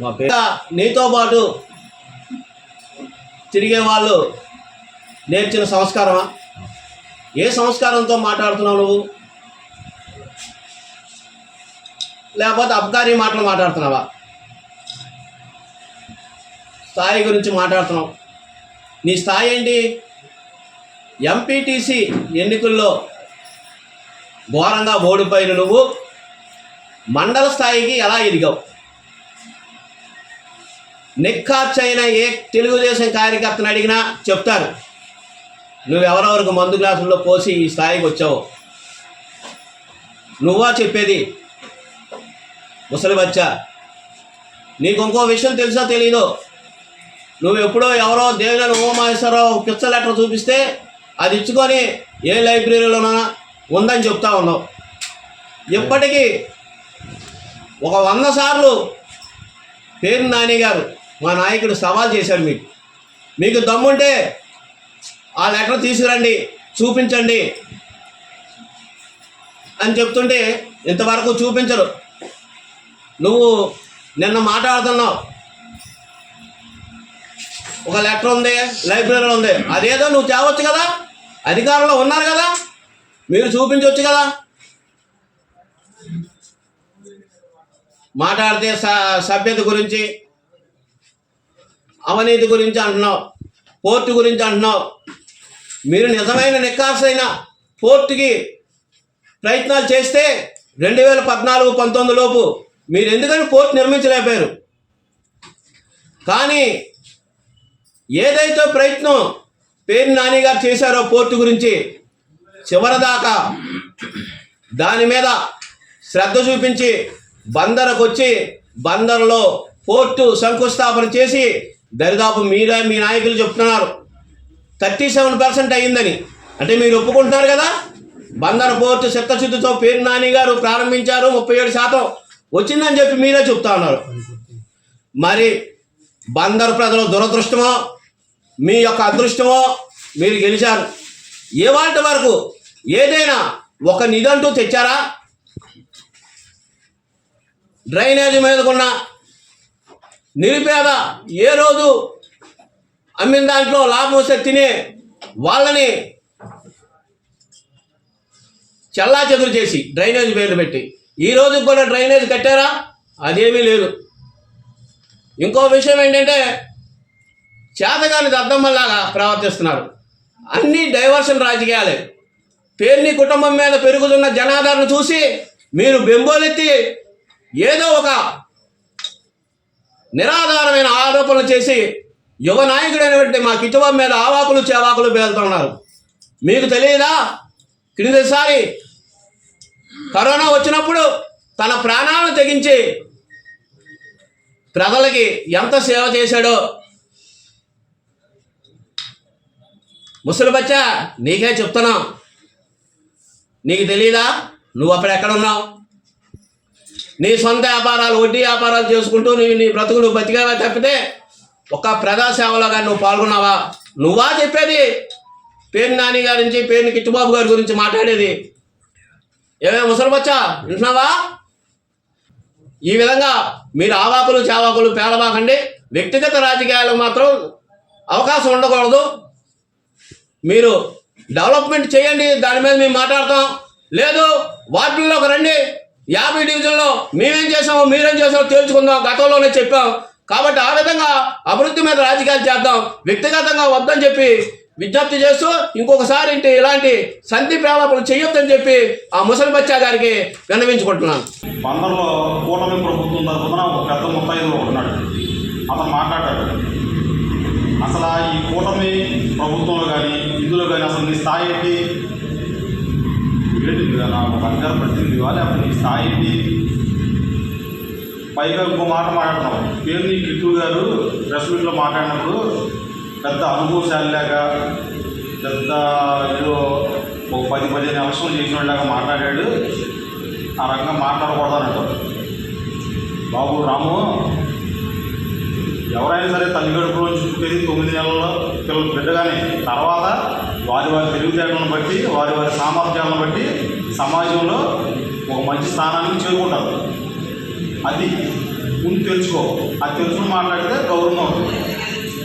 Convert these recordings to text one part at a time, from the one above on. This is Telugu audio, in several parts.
మా పేరు. నీతో పాటు తిరిగే వాళ్ళు నేర్చిన సంస్కారమా? ఏ సంస్కారంతో మాట్లాడుతున్నావు నువ్వు? లేకపోతే అబ్కారీ మాటలు మాట్లాడుతున్నావా? స్థాయి గురించి మాట్లాడుతున్నావు. నీ స్థాయి ఏంటి? ఎంపీటీసీ ఎన్నికల్లో ఘోరంగా ఓడిపోయిన నువ్వు మండల స్థాయికి ఎలా ఎదిగావు? నిక్కార్చైన ఏ తెలుగుదేశం కార్యకర్తను అడిగినా చెప్తారు. నువ్వు ఎవరెవరికి మందు గ్లాసుల్లో పోసి ఈ స్థాయికి వచ్చావు? నువ్వా చెప్పేది? ముసలి వచ్చా నీకు ఇంకో విషయం తెలుసా తెలీదు? నువ్వు ఎప్పుడో ఎవరో దేవినేని ఉమామహేశ్వరరావు పిచ్చ లెటర్ చూపిస్తే అది ఇచ్చుకొని ఏ లైబ్రరీలోనా ఉందని చెప్తా ఉన్నావు. ఇప్పటికీ ఒక వంద సార్లు పేరు నాని గారు మా నాయకుడు సవాల్ చేశాడు మీకు. మీకు దమ్ముంటే ఆ లెటర్ తీసుకురండి చూపించండి అని చెప్తుంటే ఇంతవరకు చూపించరు. నువ్వు నిన్న మాట్లాడుతున్నావు. ఒక లెటర్ ఉంది లైబ్రరీలో ఉంది. అదేదో నువ్వు తేవచ్చు కదా? అధికారంలో ఉన్నారు కదా? మీరు చూపించవచ్చు కదా? మాట్లాడితే స సభ్యత గురించి అవినీతి గురించి అంటున్నావు పోర్టు గురించి అంటున్నావు. మీరు నిజమైన నిక్కాసైన పోర్టుకి ప్రయత్నాలు చేస్తే రెండు వేల పద్నాలుగు పంతొమ్మిది లోపు మీరు ఎందుకని పోర్టు నిర్మించలేపారు కానీ ఏదైతే ప్రయత్నం పేరు నానిగారు చేశారో పోర్టు గురించి చివరిదాకా దాని మీద శ్రద్ధ చూపించి బందరకు వచ్చి బందర్లో పోర్టు శంకుస్థాపన చేసి దరిదాపు మీరే మీ నాయకులు చెప్తున్నారు. థర్టీ సెవెన్ పర్సెంట్ అయ్యిందని. అంటే మీరు ఒప్పుకుంటున్నారు కదా? బందర్ పోర్టు చిత్తశుద్ధితో పేరు నాని గారు ప్రారంభించారు ముప్పై ఏడు శాతం వచ్చిందని చెప్పి మీరే చెప్తా ఉన్నారు. మరి బందర్ ప్రజల దురదృష్టమో మీ యొక్క అదృష్టమో మీరు గెలిచారు. ఏవాటి వరకు ఏదైనా ఒక నిధంటూ తెచ్చారా? డ్రైనేజ్ మీదకున్న నిరుపేద ఏ రోజు అమ్మిన దాంట్లో లాభం వస్తే తినే వాళ్ళని చల్లా చెదురు చేసి డ్రైనేజ్ పేరు పెట్టి ఈ రోజు కూడా డ్రైనేజ్ కట్టారా? అదేమీ లేదు. ఇంకో విషయం ఏంటంటే చేతగాని దద్దమ్మలాగా ప్రవర్తిస్తున్నారు. అన్ని డైవర్షన్ రాజకీయాలే. పేరుని కుటుంబం మీద పెరుగుతున్న జనాదరణ చూసి మీరు బెంబోలెత్తి ఏదో ఒక నిరాధారమైన ఆరోపణలు చేసి యువ నాయకుడైనటువంటి మా కిట్టుబాబు మీద ఆవాకులు చేవాకులు పేలుతున్నారు మీకు తెలియదా? క్రిందసారి కరోనా వచ్చినప్పుడు తన ప్రాణాలను తెగించి ప్రజలకి ఎంత సేవ చేశాడో ముసలి బచ్చా నీకే చెప్తున్నాం. నీకు తెలియదా నువ్వు అప్పుడు ఎక్కడున్నావు నీ సొంత వ్యాపారాలు వడ్డీ వ్యాపారాలు చేసుకుంటూ నీ నీ బ్రతుకు నువ్వు బతికావా తప్పితే ఒక ప్రజా సేవలో కానీ నువ్వు పాల్గొన్నావా? నువ్వా చెప్పేది? పేరు నాని గారి నుంచి పేరుని కిట్టుబాబు గారి గురించి మాట్లాడేది. ఏమే ముసలిపచ్చా వింటున్నావా? ఈ విధంగా మీరు ఆవాకులు చావాకులు పేలబాకండి వ్యక్తిగత రాజకీయాలకు మాత్రం అవకాశం ఉండకూడదు. మీరు డెవలప్మెంట్ చేయండి దాని మీద మేము మాట్లాడతాం. లేదు వార్డుల్లోకి రండి. యాభై డివిజన్లో మేమేం చేసామో మీరేం చేసామో తేల్చుకుందాం. గతంలోనే చెప్పాం. కాబట్టి ఆ విధంగా అభివృద్ధి మీద రాజకీయాలు చేద్దాం. వ్యక్తిగతంగా వద్దని చెప్పి విజ్ఞప్తి చేస్తూ ఇంకొకసారి ఇంటి ఇలాంటి సంధి ప్రేమకులు చేయొద్దని చెప్పి ఆ ముసలి బచ్చా గారికి విన్నవించుకుంటున్నాను. బందర్లో కూటమి ప్రభుత్వం తరఫున ఒక పెద్ద ముత్తైదు ఉన్నాడు. అతను మాట్లాడాడు. అసలు ఈ కూటమి ప్రభుత్వంలో కానీ ఇందులో కానీ అసలు నీ స్థాయి ఏంటి? ఏంటి నాకు ఒక అధికార ఇవ్వాలి అప్పుడు నీ స్థాయి ఏంటి పైగా ఇంకో మాట మాట్లాడుతున్నాం. పేరుని కిట్టు గారు ప్రెస్ మీట్లో మాట్లాడినప్పుడు పెద్ద అనుభవశాలి లేక పెద్ద ఏదో ఒక పది పదిహేను ఎలక్షన్లు చేసిన వాళ్ళగా మాట్లాడాడు. ఆ రకంగా మాట్లాడకూడదనంటారు బాబు రాము ఎవరైనా సరే తల్లి గడుపులో చుట్టేది తొమ్మిది నెలల్లో పిల్లలు బిడ్డగానే. తర్వాత వారి వారి తెలివితేటలను బట్టి వారి వారి సామర్థ్యాలను బట్టి సమాజంలో ఒక మంచి స్థానానికి చేరుకుంటారు. అది ముందు తెలుసుకో. అది తెలుసుకుని మాట్లాడితే గౌరవం అవుతుంది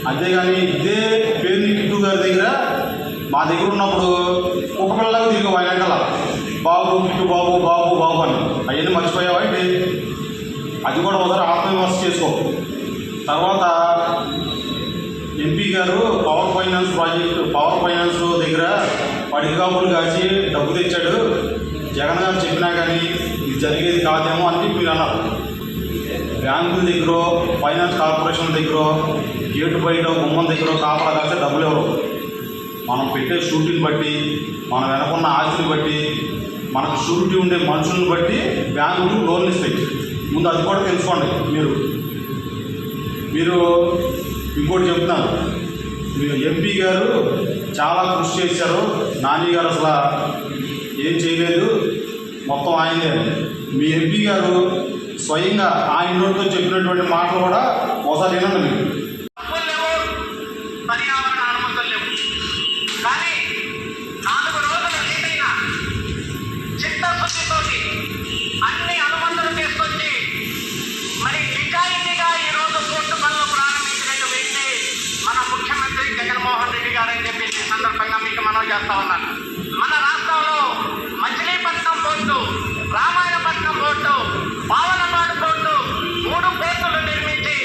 అంతేగాని ఇదే పేరుని కిట్టు గారి దగ్గర మా దగ్గర ఉన్నప్పుడు ఒక పిల్లలకు తిరిగి వెనకాల బాబు కిట్టు బాబు బాబు బాబు అని. అవన్నీ మర్చిపోయావా అది కూడా ఒకసారి ఆత్మవిమర్శ చేసుకో. తర్వాత గారు power finance project power finance దగ్గర వాడికి కాపులు కాచి డబ్బు తెచ్చాడు. జగన్ గారు చెప్పినా కానీ ఇది జరిగేది కాదేమో అని మీరు అన్నారు. బ్యాంకుల దగ్గర ఫైనాన్స్ కార్పొరేషన్ దగ్గర గేటు బయట గుమ్మం దగ్గర కాపలా కాస్తే డబ్బులు ఎవరు? మనం పెట్టే షూరిటీని బట్టి మనం వెనకున్న ఆస్తిని బట్టి మనకు షూరిటీ ఉండే మనుషులను బట్టి బ్యాంకులు లోన్లు ఇస్తాయి. ముందు అది కూడా తెలుసుకోండి మీరు. మీరు ఇంకోటి చెప్తున్నాను ఎంపీ గారు చాలా కృషి చేశారు. నాని గారు అసలు ఏం చేయలేదు. మొత్తం ఆయనే. మీ ఎంపీ గారు స్వయంగా ఆయన నోటితో చెప్పినటువంటి మాటలు కూడా ఒకసారి వినండి చేస్తా ఉన్నాను మన రాష్ట్రంలో Machilipatnam port Ramayapatnam port Pavanapadu port మూడు పోర్టులు నిర్మించి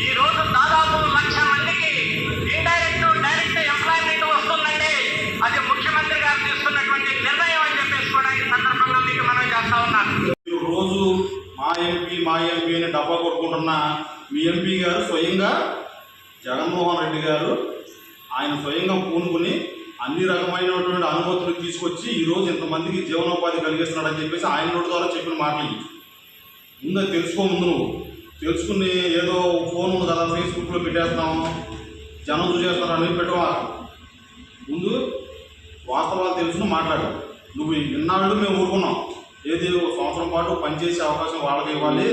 ఈ రోజు దాదాపు లక్ష మందికి ఇండైరెక్ట్ డైరెక్ట్ ఎంప్లాయ్మెంట్ వస్తుందంటే అది ముఖ్యమంత్రి గారు తీసుకున్నటువంటి నిర్ణయం అని చెప్పేసి కూడా ఈ సందర్భంగా మీకు మనం చేస్తా ఉన్నాను రోజు మా ఎంపీ మా ఎంపీ అని డబ్బా కొట్టుకుంటున్న మీ ఎంపీ గారు స్వయంగా జగన్మోహన్ రెడ్డి గారు ఆయన స్వయంగా పూనుకుని అన్ని రకమైనటువంటి అనుమతులు తీసుకొచ్చి ఈరోజు ఇంతమందికి జీవనోపాధి కలిగిస్తున్నాడని చెప్పేసి ఆయన నోటి ద్వారా చెప్పిన మాటలు ముందే ముందు తెలుసుకో ముందు నువ్వు. తెలుసుకుని ఏదో ఫోన్ ఉంది కదా ఫేస్బుక్లో పెట్టేస్తున్నాము జనం చూసేస్తున్నారు అనేది పెట్టవా? ముందు వాస్తవాలు తెలుసుకుని మాట్లాడు. నువ్వు ఇన్నాళ్ళు మేము ఊరుకున్నాం. ఏది ఒక సంవత్సరం పాటు పనిచేసే అవకాశం వాళ్ళకి ఇవ్వాలి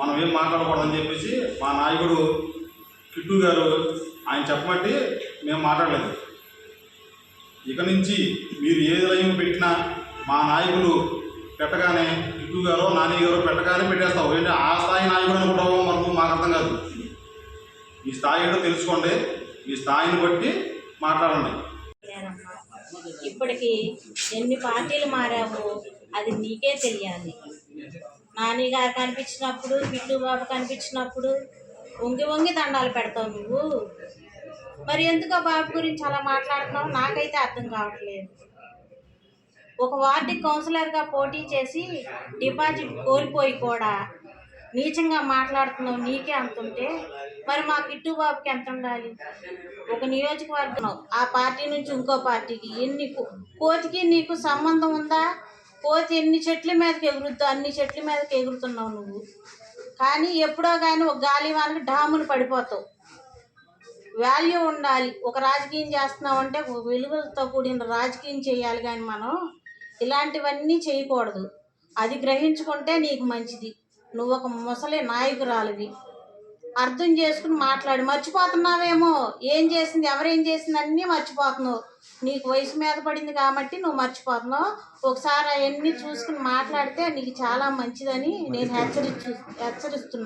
మనం ఏం మాట్లాడకూడదని చెప్పేసి మా నాయకుడు కిట్టు గారు ఆయన చెప్పబట్టి మేము మాట్లాడలేదు. ఇక నుంచి మీరు ఏ లైవ్ పెట్టినా మా నాయకులు పెట్టగానే కిట్టు గారు నాని పెట్టగానే పెట్టేస్తావు. ఏంటి? ఆ స్థాయి నాయకుడు అనుకుంటావో మనకు మాకు అర్థం కాదు. మీ స్థాయి ఏంటో తెలుసుకోండి. మీ స్థాయిని బట్టి మాట్లాడండి. ఇప్పటికి ఎన్ని పార్టీలు మారావు అది నీకే తెలియాలి. నాని గారు కనిపించినప్పుడు బిడ్డు బాబు కనిపించినప్పుడు వంగి వంగి దండాలు పెడతావు నువ్వు. మరి ఎందుకు ఆ బాబు గురించి అలా మాట్లాడుతున్నావు? నాకైతే అర్థం కావట్లేదు. ఒక వార్డు కౌన్సిలర్గా పోటీ చేసి డిపాజిట్ కోల్పోయి కూడా నీచంగా మాట్లాడుతున్నావు నీకే అంత ఉంటే మరి మా కిట్టు బాబుకి ఎంత ఉండాలి? ఒక నియోజకవర్గం ఆ పార్టీ నుంచి ఇంకో పార్టీకి ఎన్ని కో- కోతికి నీకు సంబంధం ఉందా? కోతి ఎన్ని చెట్ల మీదకి ఎగురుద్దో అన్ని చెట్ల మీదకి ఎగురుతున్నావు నువ్వు. కానీ ఎప్పుడో కానీ ఒక గాలి వానకి డామును పడిపోతావు. వాల్యూ ఉండాలి. ఒక రాజకీయం చేస్తున్నావు అంటే విలువలతో కూడిన రాజకీయం చేయాలి కానీ మనం ఇలాంటివన్నీ చేయకూడదు. అది గ్రహించుకుంటే నీకు మంచిది. నువ్వు ఒక ముసలి నాయకురాలివి. అర్థం చేసుకుని మాట్లాడి. మర్చిపోతున్నావేమో? ఏం చేసింది? ఎవరేం చేసింది? అన్నీ మర్చిపోతున్నావు. నీకు వయసు మీద పడింది కాబట్టి నువ్వు మర్చిపోతున్నావు. ఒకసారి అవన్నీ చూసుకుని మాట్లాడితే నీకు చాలా మంచిదని నేను హెచ్చరించి హెచ్చరిస్తున్నాను.